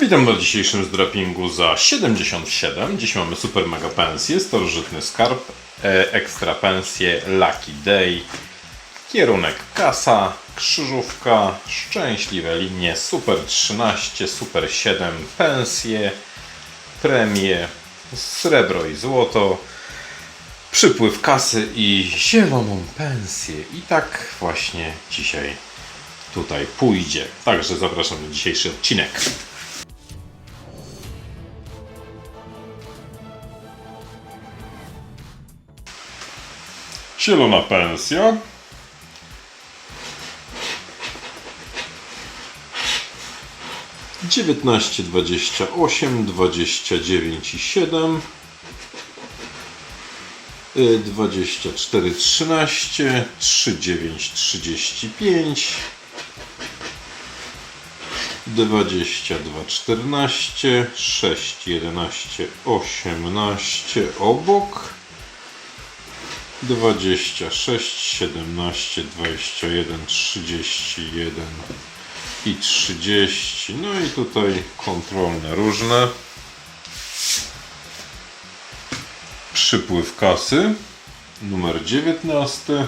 Witam na dzisiejszym zdrapingu za 77. Dziś mamy super mega pensję, starożytny skarb, e, ekstra pensję, lucky day, kierunek kasa, krzyżówka, szczęśliwe linie, super 13, super 7, pensje, premie, srebro i złoto, przypływ kasy i zieloną pensję. I tak właśnie dzisiaj tutaj pójdzie. Także zapraszam na dzisiejszy odcinek. Zielona pensja. Dziewiętnaście, dwadzieścia osiem, dwadzieścia dziewięć i siedem. Y, Dwadzieścia cztery, trzynaście, trzy, dziewięć, trzydzieści pięć. Dwadzieścia dwa, czternaście, sześć, jedenaście, osiemnaście obok. 26, 17, 21, 31 i 30. No i tutaj kontrolne różne. Przypływ kasy numer 19.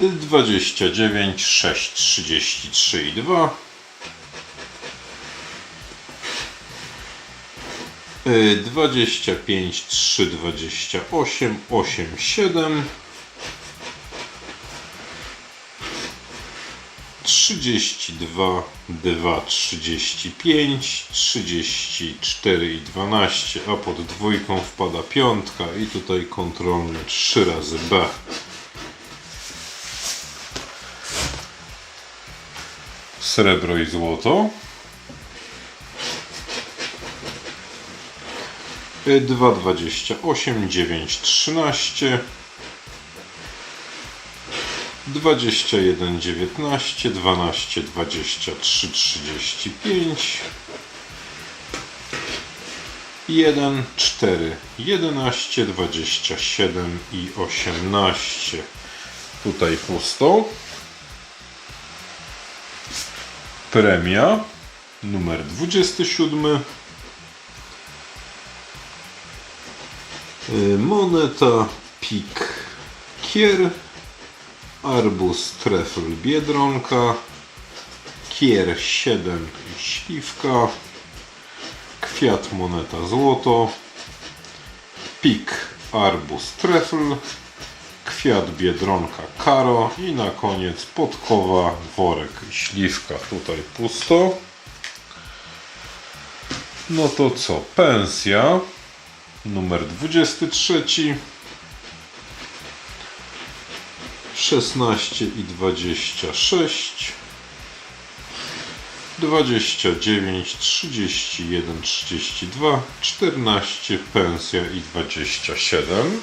29, 6, 33 i 2. 25, 3, 28, 8, 7. 32, 2, 35, 34 i 12, a pod dwójką wpada piątka i tutaj kontrolny 3 razy B. Srebro i złoto. 2,28, 9, 13, 21, 19, 12, 23, 35, 1, 4, 11, 27 i 18. Tutaj pusto. Premia numer 27. Moneta, pik, kier, arbuz, trefl, biedronka, kier 7 i śliwka, kwiat, moneta, złoto, pik, arbuz, trefl, kwiat, biedronka, karo i na koniec podkowa, worek śliwka. Tutaj pusto. No to co? Pensja numer 23 16 i 26 29 31 32 14 pensja i 27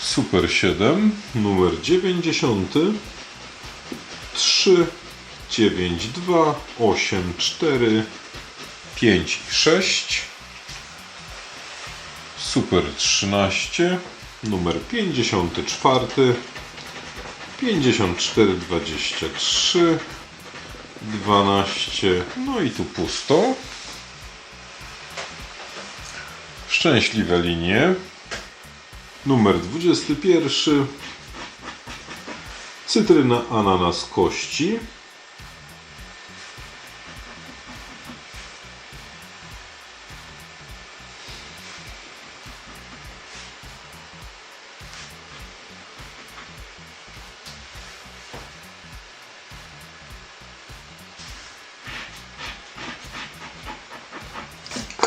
Super 7 numer 90 3 9 2 8 4 5 i 6 Super 13 numer 54 54 23 12 no i tu pusto. Szczęśliwe linie. Numer 21 cytryna ananas kości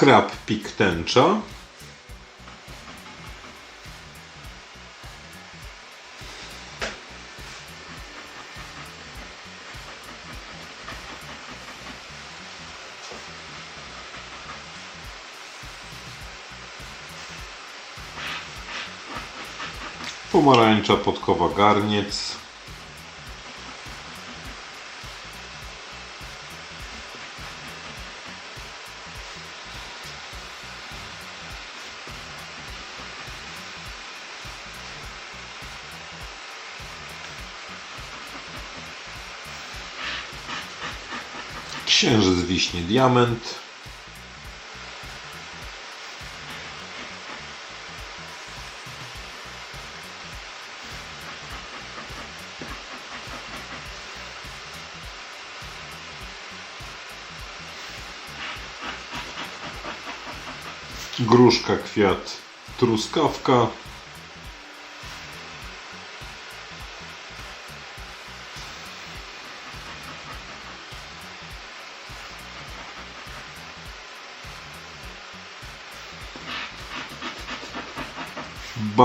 krab pik tęcza. Pomarańcza podkowa garniec. Księżyc wiśnie diament. Gruszka, kwiat, truskawka.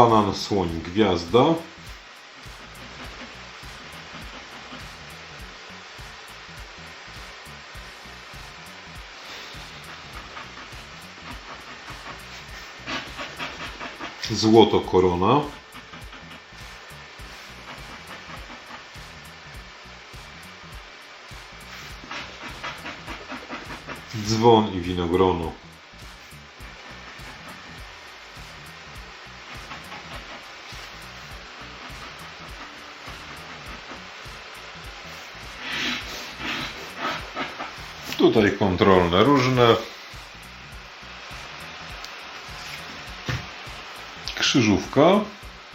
Banan, słoń, gwiazda. Złoto korona. Dzwon i winogrono. Tutaj kontrolne różne. Krzyżówka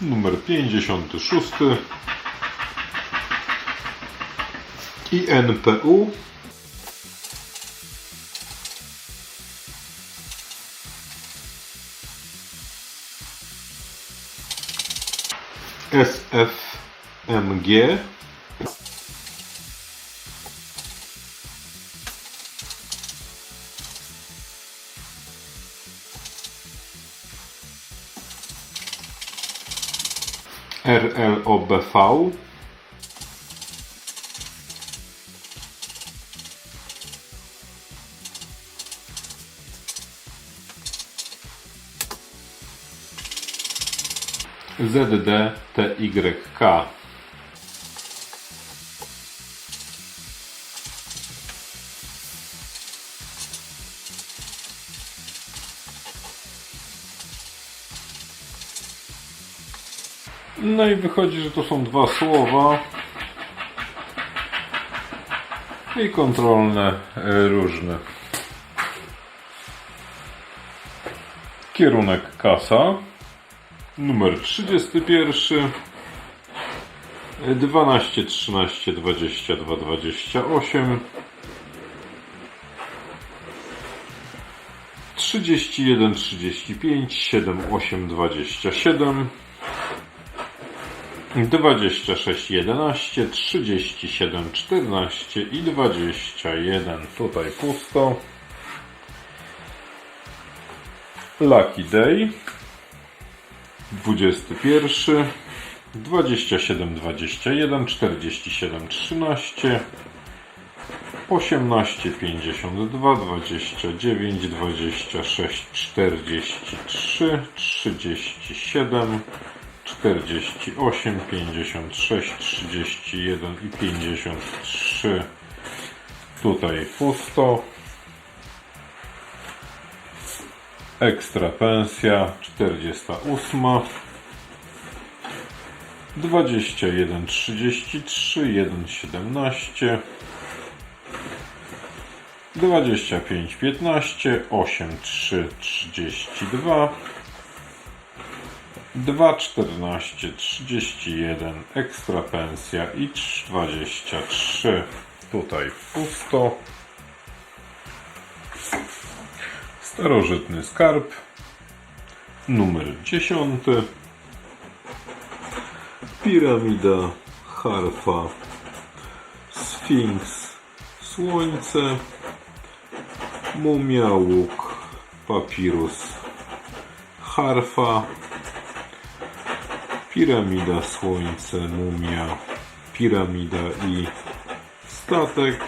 numer 56 i NPU SFMG RLOBV ZDTYK No i wychodzi, że to są dwa słowa. I kontrolne e, różne. Kierunek kasa. Numer 31 12 13 22 28 31 35 7 8 27 26, 11, 37, 14 i 21. Tutaj pusto. Lucky Day. 21, 27, 21, 47, 13, 18, 52, 29, 26, 43, 37, 48, 56, 31 i 53. Tutaj pusto. Ekstra pensja 48. 21, 33, 1, 17. 25, 15, 8, 3, 32. 2,14, 31, ekstra pensja i 23. Tutaj pusto. Starożytny skarb. Numer 10. Piramida, harfa, sfinks, słońce, mumia, łuk, papirus, harfa, Piramida, słońce, mumia, piramida i statek.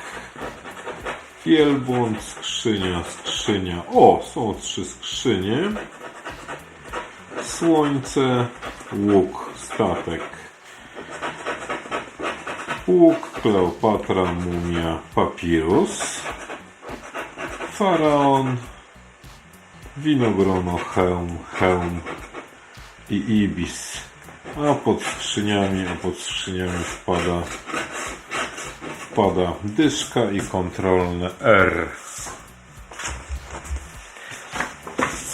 Wielbłąd, skrzynia, skrzynia. O, są trzy skrzynie. Słońce, łuk, statek. Łuk, Kleopatra, mumia, papirus. Faraon, winogrono, hełm, hełm i ibis. A pod skrzyniami, a pod skrzyniami wpada wpada dyszka i kontrolne R.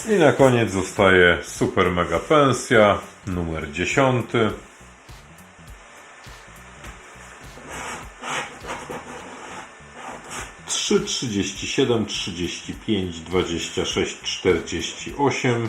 I na koniec zostaje super mega pensja numer 10. Trzy, trzydzieści siedem, trzydzieści pięć, dwadzieścia sześć, czterdzieści osiem,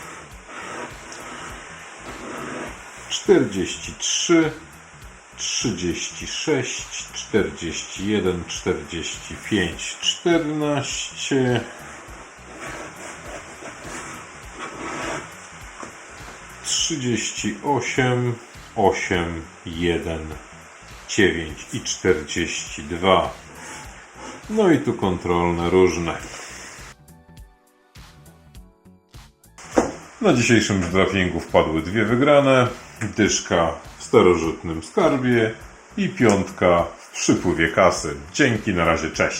43, 36, 41, 45, 14. Trzydzieści osiem, osiem, jeden, dziewięć i czterdzieści dwa. No i tu kontrolne różne. Na dzisiejszym drapingu wpadły dwie wygrane. Dyszka w starożytnym skarbie i piątka w przypływie kasy. Dzięki, na razie, cześć.